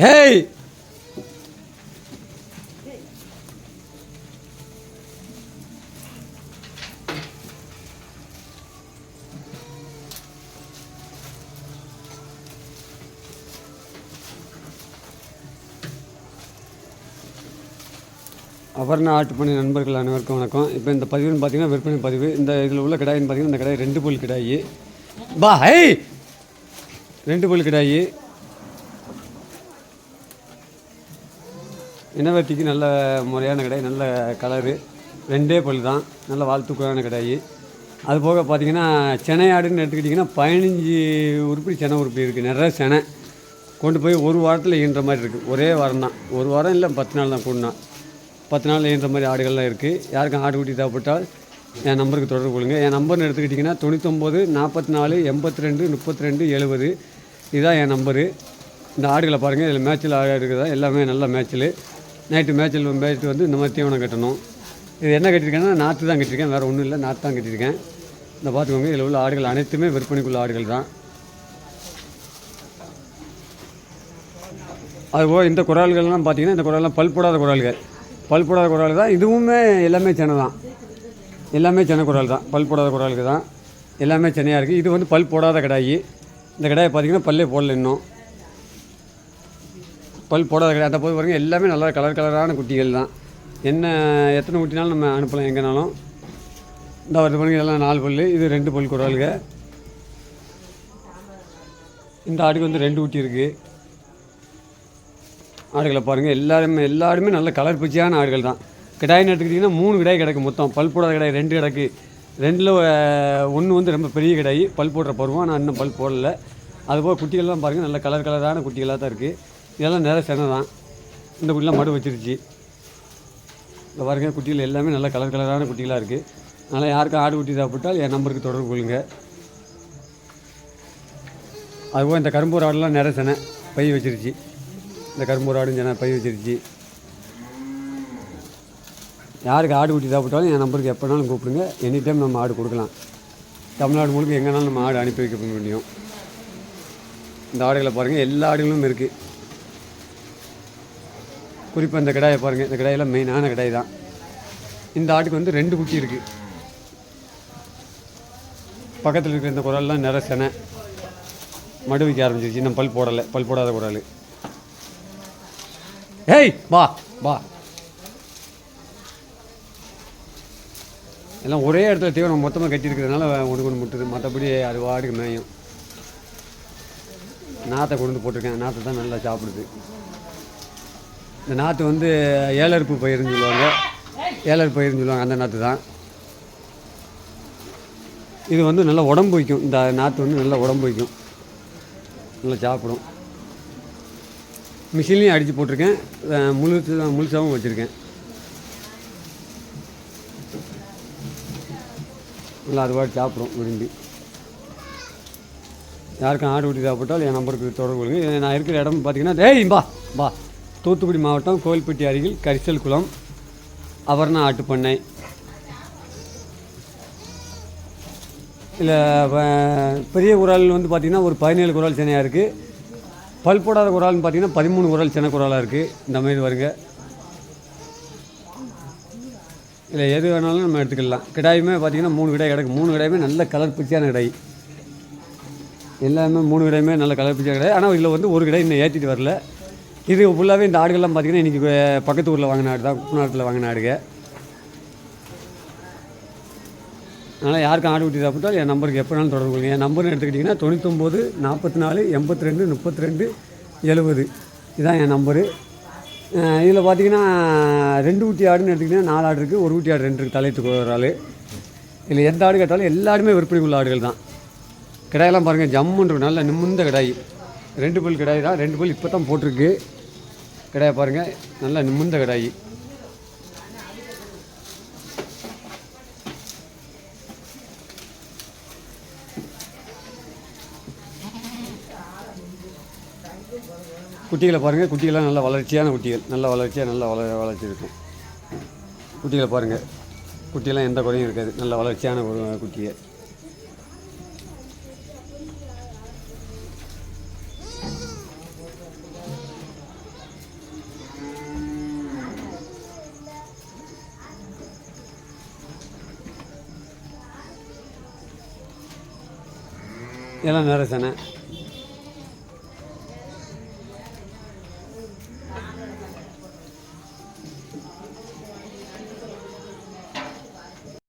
Hey அவர்ண ஆட்டு பண்ணி நண்பர்கள் அனைவருக்கும் வணக்கம். இப்போ இந்த பதிவுன்னு பார்த்தீங்கன்னா விற்பனை பதிவு. இந்த இதில் உள்ள கிடாயின்னு பார்த்தீங்கன்னா இந்த கிடாய் ரெண்டு புல் கிடாயி. பா ஹை ரெண்டு புல் கிடாயி. இனவெட்டிக்கு நல்ல முறையான கிடாய் நல்ல கலரு ரெண்டே பல் தான். நல்ல வாழ்த்துக்குறான கிடாயி. அது போக பார்த்தீங்கன்னா செனை ஆடுன்னு எடுத்துக்கிட்டிங்கன்னா பதினஞ்சு உருப்படி செனை உருப்படி இருக்குது நிறைய செனை கொண்டு போய் ஒரு வாரத்தில் ஈன்ற மாதிரி இருக்குது ஒரே வாரம் தான். ஒரு வாரம் இல்லை பத்து நாள் தான் கூடனா பத்து நாள் ஈன்ற மாதிரி ஆடுகள்லாம் இருக்குது யாருக்கும் ஆடு குட்டி தேவைப்பட்டால் என் நம்பருக்கு தொடர்பு கொள்ளுங்கள் என் நம்பர்னு எடுத்துக்கிட்டிங்கன்னா தொண்ணூத்தொம்பது நாற்பத்தி நாலு எண்பத்தி ரெண்டு முப்பத்தி ரெண்டு எழுபது இதுதான் என் நம்பரு. இந்த ஆடுகளை பாருங்கள் இதில் மேய்ச்சல் ஆடு இருக்குதா? எல்லாமே நல்ல மேய்ச்சல் நைட்டு மேய்ச்சல் மேய்ச்சிட்டு வந்து இந்த மாதிரி தீவனம் கட்டணும். இது என்ன கட்டியிருக்கேன்னா நாற்று தான் கட்டியிருக்கேன் வேறு ஒன்றும் இல்லை நாற்று தான் கட்டியிருக்கேன். இந்த பார்த்துக்கோங்க இதில் உள்ள ஆடுகள் அனைத்துமே விற்பனைக்குள்ள ஆடுகள் தான். அதுபோக இந்த குரால்கள்லாம் பார்த்தீங்கன்னா இந்த குரல்லாம் பல் போடாத குரால்கள். பல் போடாத தான் இதுவுமே எல்லாமே சென்னை தான். எல்லாமே சென்னை குரல் தான் பல் குரலுக்கு தான். எல்லாமே சென்னையாக இருக்குது இது வந்து பல் போடாத கடாயி. இந்த கடாயை பார்த்தீங்கன்னா பல்லே போடல இன்னும். பல் போடாத கிடையாது அந்த போது பாருங்க எல்லாமே நல்லா கலர் கலரான குட்டிகள் தான். என்ன எத்தனை குட்டினாலும் நம்ம அனுப்பலாம் எங்கேனாலும். இந்த வருது பாருங்கள் எல்லாம் நாலு பல் இது ரெண்டு பல் குராலுங்க இந்த ஆடுக்கு வந்து ரெண்டு குட்டி இருக்குது ஆடுகளை பாருங்கள் எல்லாருமே எல்லாருமே நல்ல கலர் பிச்சியான ஆடுகள் தான். கிடாயின்னு எடுத்துக்கிட்டிங்கன்னா மூணு கிடாய் கிடக்கு மொத்தம். பல் போடாத கிடாய் ரெண்டு கிடக்கு. ரெண்டில் ஒன்று வந்து ரொம்ப பெரிய கிடாய் பல் போடுற பருவம் நான் இன்னும் பல் போடலை. அதுபோல் குட்டிகள்லாம் பாருங்கள் நல்ல கலர் கலரான குட்டிகளாக தான் இருக்குது இதெல்லாம் நிறைய செனை தான். இந்த குட்டிலாம் மடு வச்சிருச்சு. இந்த பாருங்க குட்டிகள் எல்லாமே நல்ல கலர் கலரான குட்டிகளாக இருக்குது அதனால் யாருக்கும் ஆடு குட்டி தேவைப்பட்டால் என் நம்பருக்கு தொடர்பு கொள்ளுங்க. அதுபோல் இந்த கரும்பூர் ஆடுலாம் நிறைய செனை பை வச்சிருச்சு. இந்த கரும்பூர் ஆடும் செனை பை வச்சிருச்சு. யாருக்கு ஆடு குட்டி தேவைப்பட்டாலும் என் நம்பருக்கு எப்போனாலும் கூப்பிடுங்க. எனி டைம் நம்ம ஆடு கொடுக்கலாம். தமிழ்நாடு முழுக்க எங்கேனாலும் நம்ம ஆடு அனுப்பி வைக்க முடியும். இந்த ஆடுகளை பாருங்கள் எல்லா ஆடுகளும் இருக்குது குறிப்பாக இந்த கிடாயை பாருங்கள் இந்த கடாயெல்லாம் மெயினான கிடாய் தான். இந்த ஆட்டுக்கு வந்து ரெண்டு குட்டி இருக்குது பக்கத்தில் இருக்கிற இந்த குரல்லாம் நிற செனை மடு வைக்க ஆரம்பிச்சிருச்சு. இன்னும் பல் போடலை. பல் போடாத குரல். ஏய் வா வா. எல்லாம் ஒரே இடத்துல தீவனம் மொத்தமாக கட்டியிருக்கிறதுனால ஒன்று கொண்டு முட்டுது. மற்றபடி அது வாடுக்கு மேயும். நாற்றை கொண்டு போட்டிருக்கேன். நாற்றை தான் நல்லா சாப்பிடுது. இந்த நாற்று வந்து ஏலறுப்பு பயிருன்னு சொல்லுவாங்க. ஏலர் பயிருன்னு சொல்லுவாங்க அந்த நாற்று தான். இது வந்து நல்லா உடம்பு வைக்கும். இந்த நாற்று வந்து நல்லா உடம்பு வைக்கும். நல்லா சாப்பிடும். மிஷின்லேயும் அடித்து போட்டிருக்கேன். அஹ் தான் முழுசாகவும் வச்சுருக்கேன். நல்லா அது சாப்பிடும் விரும்பி. யாருக்கும் ஆடு குட்டி சாப்பிட்டால் என் நம்பருக்கு தொடர்பு கொள்ளுங்க. நான் இருக்கிற இடம் பார்த்தீங்கன்னா டேய் பா பா தூத்துக்குடி மாவட்டம் கோவில்பட்டி அருகில் கரிசல் குளம் அவர்ணா ஆட்டுப்பண்ணை. இதில் பெரிய குரால் வந்து பார்த்திங்கன்னா ஒரு பதினேழு குரால் சினையாக இருக்குது பல் போடாத குரல்னு பார்த்தீங்கன்னா பதிமூணு குரல் சின்ன குராலாக இருக்குது இந்த மாதிரி வருங்க. இதில் எது வேணாலும் நம்ம எடுத்துக்கலாம். கிடாயுமே பார்த்திங்கன்னா மூணு கிடாய் கிடக்கு. மூணு கிடாயுமே நல்ல கலர் பிச்சியான கிடாய். எல்லாமே மூணு கிடாயுமே நல்ல கலர் பிச்சியான கிடாய். ஆனால் இதில் வந்து ஒரு கிடாய் இன்னும் ஏற்றிட்டு வரல. இது ஃபுல்லாகவே இந்த ஆடுகள்லாம் பார்த்தீங்கன்னா இன்றைக்கி பக்கத்து ஊரில் வாங்கின ஆடு தான். குப்பநாட்டில் வாங்கின ஆடுங்க அதனால் யாருக்கும் ஆடு குட்டி சாப்பிட்டாலும் என் நம்பருக்கு எப்போனாலும் தொடர்பு கொள்ளுங்க. என் நம்பர்னு எடுத்துக்கிட்டிங்கன்னா தொண்ணூத்தொம்பது நாற்பத்தி நாலு எண்பத்தி ரெண்டு முப்பத்தி ரெண்டு எழுபது இதுதான் என் நம்பரு இதில் பார்த்தீங்கன்னா ரெண்டு ஊட்டி ஆடுன்னு எடுத்திங்கன்னா நாலு ஆடு இருக்குது ஒரு ஊட்டி ஆடு ரெண்டு இருக்குது தலையத்துக்கு ஒரு ஆள். இதில் எந்த ஆடு கேட்டாலும் எல்லாருமே விற்பனை விற்பனைக்குள்ள ஆடுகள் தான். கிடாயெல்லாம் பாருங்கள் ஜம்முன்ற நல்ல நிமிர்ந்த கிடாய். ரெண்டு பல் கிடாய் தான் ரெண்டு பல் இப்போ தான் போட்டிருக்கு. கிடாயை பாருங்கள் நல்லா நிமிர்ந்த கிடாய். குட்டிகளை பாருங்கள் குட்டிகள்லாம் நல்ல வளர்ச்சியான குட்டிகள். நல்ல வளர்ச்சியாக நல்ல வள வளர்ச்சி இருக்கும். குட்டிகளை பாருங்கள் குட்டியெல்லாம் எந்த குறையும் இருக்காது. நல்ல வளர்ச்சியான ஒரு குட்டியை எல்லாம் நிறைய